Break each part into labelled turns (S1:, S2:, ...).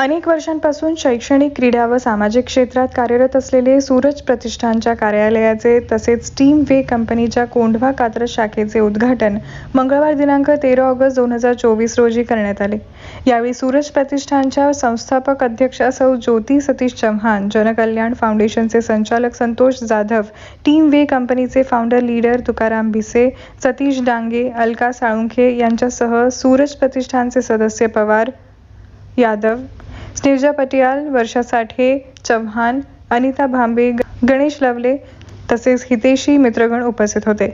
S1: अनेक वर्षांपासून शैक्षणिक क्रीडा व सामाजिक क्षेत्रात कार्यरत असलेले सूरज प्रतिष्ठानच्या कार्यालयाचे तसेच टीम वे कंपनीच्या कोंढवा कात्रज शाखेचे उद्घाटन मंगळवार दिनांक तेरा ऑगस्ट दोन हजार चोवीस रोजी करण्यात आले. यावेळी सूरज प्रतिष्ठानच्या संस्थापक अध्यक्ष सौ ज्योती सतीश चव्हाण जनकल्याण फाउंडेशनचे संचालक संतोष जाधव टीम वे कंपनीचे फाउंडर लीडर तुकाराम भिसे सतीश डांगे अलका साळुंखे यांच्यासह सूरज प्रतिष्ठानचे सदस्य पवार यादव स्नेजा पटियाल वर्षा साठे चव्हाण अनिता भांबे गणेश लवले तसेच हितेशी मित्रगण उपस्थित होते.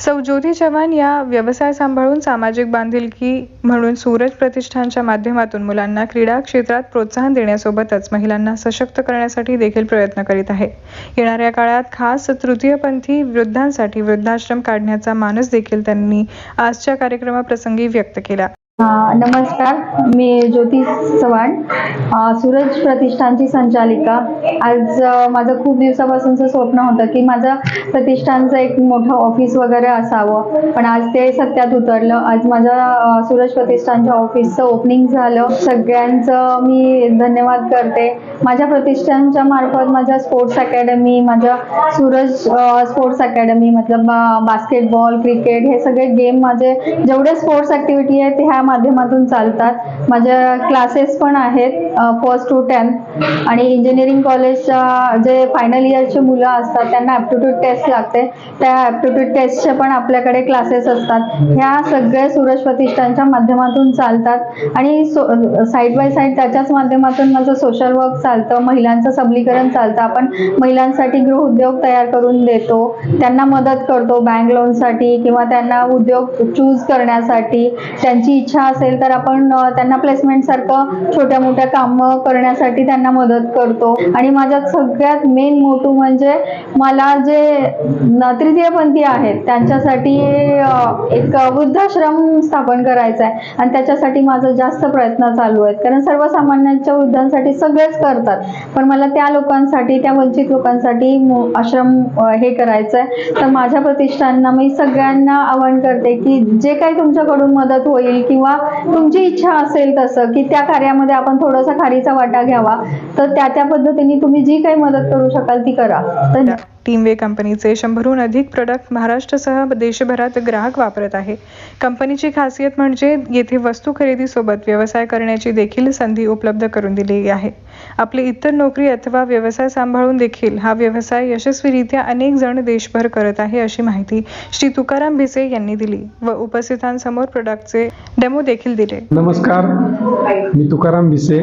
S1: सौ ज्योती चव्हाण या व्यवसाय सांभाळून सामाजिक बांधिलकी म्हणून सूरज प्रतिष्ठानच्या माध्यमातून मुलांना क्रीडा क्षेत्रात प्रोत्साहन देण्यासोबतच महिलांना सशक्त करण्यासाठी देखील प्रयत्न करीत आहे. येणाऱ्या काळात खास तृतीयपंथी वृद्धांसाठी वृद्धाश्रम काढण्याचा मानस देखील त्यांनी आजच्या कार्यक्रमाप्रसंगी व्यक्त केला.
S2: नमस्कार मी ज्योती चव्हाण. सूरज प्रतिष्ठानची संचालिका. आज माझं खूप दिवसापासूनचं स्वप्न होतं की माझं प्रतिष्ठानचं एक मोठं ऑफिस वगैरे असावं. पण आज ते सत्यात उतरलं. आज माझं सूरज प्रतिष्ठानच्या ऑफिसचं ओपनिंग झालं. सगळ्यांचं मी धन्यवाद करते. माझ्या प्रतिष्ठानच्या मार्फत माझ्या स्पोर्ट्स अकॅडमी माझ्या सूरज स्पोर्ट्स अकॅडमी मतलब बास्केटबॉल क्रिकेट हे सगळे गेम माझे जेवढे स्पोर्ट्स ॲक्टिव्हिटी आहेत ह्या माध्यमातून चालतात. माझ्या क्लासेस पण आहेत फर्स्ट टू टेन्थ आणि इंजिनिअरिंग कॉलेजच्या जे फायनल इयरचे मुलं असतात त्यांना ॲप्टिट्यूड टेस्ट लागते. त्या ॲप्टिट्यूड टेस्टचे पण आपल्याकडे क्लासेस असतात. ह्या सगळ्या सूरज प्रतिष्ठानच्या माध्यमातून चालतात. आणि साईड बाय साईड त्याच्याच माध्यमातून माझं सोशल वर्क चालतं. महिलांचं सबलीकरण चालतं. आपण महिलांसाठी गृहउद्योग तयार करून देतो. त्यांना मदत करतो बँक लोनसाठी किंवा त्यांना उद्योग चूज करण्यासाठी. त्यांची इच्छा असेल तर आपण त्यांना प्लेसमेंट सारखं छोट्या मोठ्या कामं करण्यासाठी त्यांना मदत करतो. आणि माझ्यात सगळ्यात मेन मोटू म्हणजे मला जे तृतीयपंथी आहेत त्यांच्यासाठी एक वृद्धाश्रम स्थापन करायचा आहे आणि त्याच्यासाठी माझा जास्त प्रयत्न चालू आहेत. कारण सर्वसामान्यांच्या वृद्धांसाठी सगळेच करतात. पण मला त्या लोकांसाठी त्या वंचित लोकांसाठी आश्रम हे करायचं आहे तर माझ्या प्रतिष्ठानना मी सगळ्यांना आवाहन करते की जे काही तुमच्याकडून मदत होईल किंवा तुमची इच्छा असेल तसं की त्या कार्यामध्ये आपण थोडासा खारीचा वाटा घ्यावा तर त्या त्या पद्धतीने तुम्ही जी काही मदत करू शकाल ती करा. धन्यवाद.
S1: टीमवे कंपनीचे शंभरहून अधिक प्रोडक्ट महाराष्ट्रासह देशभरात ग्राहक वापरत आहे. कंपनीची खासियत म्हणजे येथे वस्तू खरेदीसोबत व्यवसाय करण्याची देखील संधी उपलब्ध करून दिली आहे. आपली इतर नोकरी अथवा व्यवसाय सांभाळून देखील हा व्यवसाय यशस्वीरित्या अनेक जण देशभर करत आहे अशी माहिती श्री तुकाराम भिसे यांनी दिली व उपस्थितांसमोर प्रोडक्टचे डेमो देखील दिले.
S3: नमस्कार. मी Tukaram Bhise.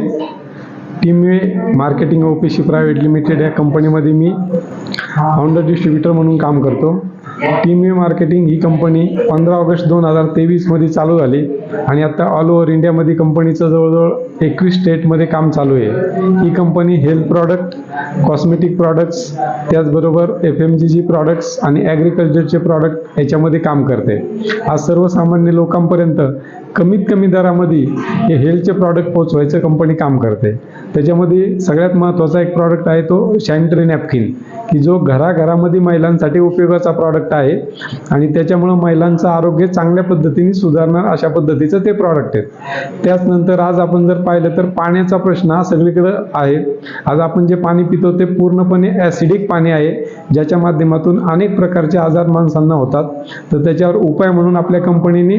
S3: Team way marketing OPC private limited या कंपनीमध्ये मी फाउंडर डिस्ट्रीब्युटर म्हणून काम करतो. टीमवे मार्केटिंग ही कंपनी पंधरा ऑगस्ट दोन हजार तेवीसमध्ये चालू झाली आणि आता ऑल ओव्हर इंडियामध्ये कंपनीचं जवळजवळ एकवीस स्टेटमध्ये काम चालू आहे. ही कंपनी हेल्थ प्रॉडक्ट कॉस्मेटिक प्रॉडक्ट्स त्याचबरोबर F M G G products आणि ॲग्रिकल्चरचे प्रॉडक्ट याच्यामध्ये काम करते. आज सर्वसामान्य लोकांपर्यंत कमीत कमी दरामध्ये हे हेल्थचे प्रॉडक्ट पोचवायचं कंपनी काम करते. त्याच्यामध्ये सगळ्यात महत्त्वाचा एक प्रॉडक्ट आहे तो शॅनिटरी नॅपकिन की जो घराघरामध्ये महिलांसाठी उपयोगाचा प्रॉडक्ट आहे आणि त्याच्यामुळं महिलांचं आरोग्य चांगल्या पद्धतीने सुधारणार अशा पद्धतीचं ते प्रॉडक्ट आहे त्याचनंतर आज आपण जर पाहिलं तर पाण्याचा प्रश्न हा सगळीकडं आहे. आज आपण जे पाणी पितो ते पूर्णपणे ॲसिडिक पाणी आहे ज्याच्या माध्यमातून अनेक प्रकारचे आजार माणसांना होतात. तर त्याच्यावर उपाय म्हणून आपल्या कंपनीने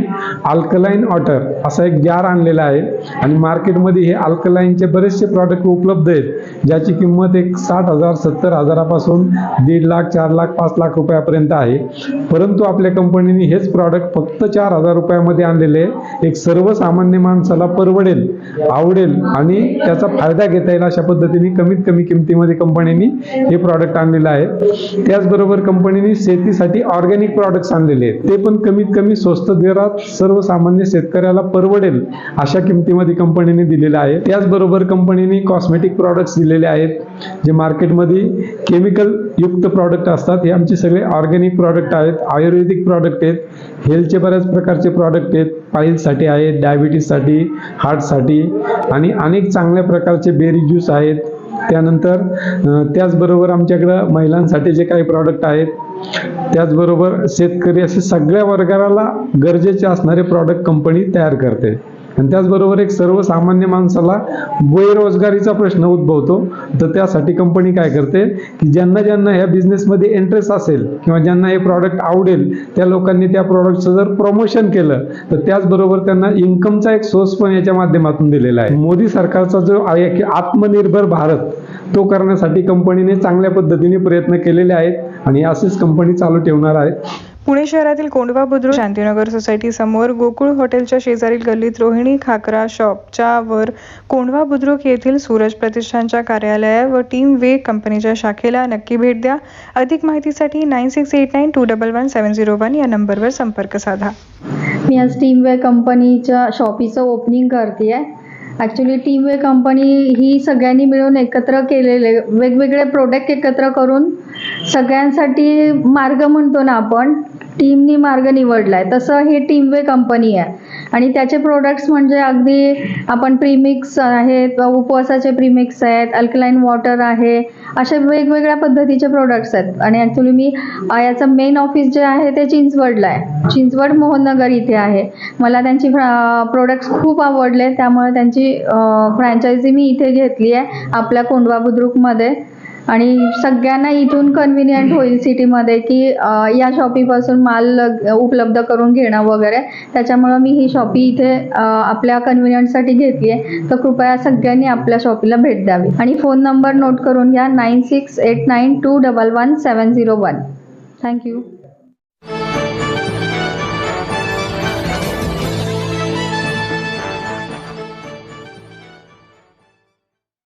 S3: अल्कलाईन वॉटर असा एक जार आणलेला आहे. आणि मार्केटमध्ये हे अल्कलाईनचे बरेचसे प्रॉडक्ट उपलब्ध आहेत. ज्याची किंमत एक साठ हजार सत्तर हजारापासून दीड लाख चार लाख पाच लाख रुपयापर्यंत आहे. परंतु आपल्या कंपनीने हेच प्रॉडक्ट फक्त चार हजार रुपयामध्ये आणलेले आहे. एक सर्वसामान्य माणसाला परवडेल आवडेल आणि त्याचा फायदा घेता येईल अशा पद्धतीने कमीत कमी किमतीमध्ये कंपनीने हे प्रॉडक्ट आणलेलं आहे. त्याचबरोबर कंपनीने शेतीसाठी ऑर्गॅनिक प्रॉडक्ट्स आणलेले आहेत. ते पण कमीत कमी स्वस्त दरात सर्वसामान्य शेतकऱ्याला परवडेल अशा किमतीमध्ये कंपनीने दिलेलं आहे. त्याचबरोबर कंपनीने कॉस्मेटिक प्रॉडक्ट्स दिलेले आहेत. जे मार्केटमध्ये केमिकल युक्त प्रॉडक्ट असतात हे आमचे सगळे ऑर्गॅनिक प्रॉडक्ट आहेत आयुर्वेदिक प्रॉडक्ट आहेत हेल्थचे बऱ्याच प्रकारचे प्रॉडक्ट आहेत पाईलसाठी आहेत डायबिटीजसाठी हार्टसाठी आणि अनेक चांगल्या प्रकारचे बेरी ज्यूस आहेत. त्यानंतर त्याचबरोबर आमच्याकडं महिलांसाठी जे काही प्रॉडक्ट आहेत त्याचबरोबर शेतकरी असे सगळ्या वर्गाला गरजेचे असणारे प्रॉडक्ट कंपनी तयार करते. आणि त्याचबरोबर एक सर्वसामान्य माणसाला बेरोजगारीचा प्रश्न उद्भवतो. तर त्यासाठी कंपनी काय करते? की ज्यांना ज्यांना ह्या बिझनेसमध्ये इंटरेस्ट असेल किंवा ज्यांना हे प्रॉडक्ट आवडेल त्या लोकांनी त्या प्रॉडक्टचं जर प्रमोशन केलं तर त्याचबरोबर त्यांना इन्कमचा एक सोर्स पण याच्या माध्यमातून दिलेला आहे. मोदी सरकारचा जो आहे की आत्मनिर्भर भारत तो करण्यासाठी कंपनीने चांगल्या पद्धतीने प्रयत्न केलेले आहेत आणि असेच कंपनी चालू ठेवणार आहेत.
S1: पुणे शहरातील कोंडवा बुद्रुक शांतीनगर सोसायटी समोर गोकुळ हॉटेलच्या शेजारील गल्लीत रोहिणी खाकरा शॉपच्या वर कोंडवा बुद्रुक येथील सूरज प्रतिष्ठानच्या कार्यालया व टीम वे कंपनीच्या शाखेला नक्की भेट द्या. अधिक माहितीसाठी nine six eight nine two double one seven zero one या नंबरवर संपर्क साधा.
S2: मी आज टीमवे कंपनीच्या शॉपीचं ओपनिंग करते आहे ॲक्च्युली टीमवे कंपनी ही सगळ्यांनी मिळून एकत्र केलेले वेगवेगळे प्रोडक्ट एकत्र करून सगळ्यांसाठी मार्ग म्हणतो ना आपण टीमनी मार्ग निवडला आहे तसं हे टीमवे कंपनी आहे. आणि त्याचे प्रोडक्ट्स म्हणजे अगदी आपण प्रीमिक्स आहेत उपवासाचे प्रीमिक्स आहेत अल्कलाईन वॉटर आहे असे वेगवेगळ्या पद्धतीचे प्रोडक्ट्स आहेत. आणि ॲक्च्युली मी याचं मेन ऑफिस जे आहे ते चिंचवडला आहे. चिंचवड मोहननगर इथे आहे. मला त्यांची प्रोडक्ट्स खूप आवडले त्यामुळे त्यांची फ्रँचायझी मी इथे घेतली आहे आपल्या कोंडवा बुद्रुकमध्ये. आणि सगळ्यांना इथून कन्व्हिनियंट होईल सिटीमध्ये की या शॉपीपासून माल उपलब्ध करून घेणं वगैरे. त्याच्यामुळं मी ही शॉपी इथे आपल्या कन्व्हिनियंटसाठी घेतली आहे. तर कृपया सगळ्यांनी आपल्या शॉपीला भेट द्यावी. आणि फोन नंबर नोट करून घ्या nine six eight nine two double one seven zero one thank you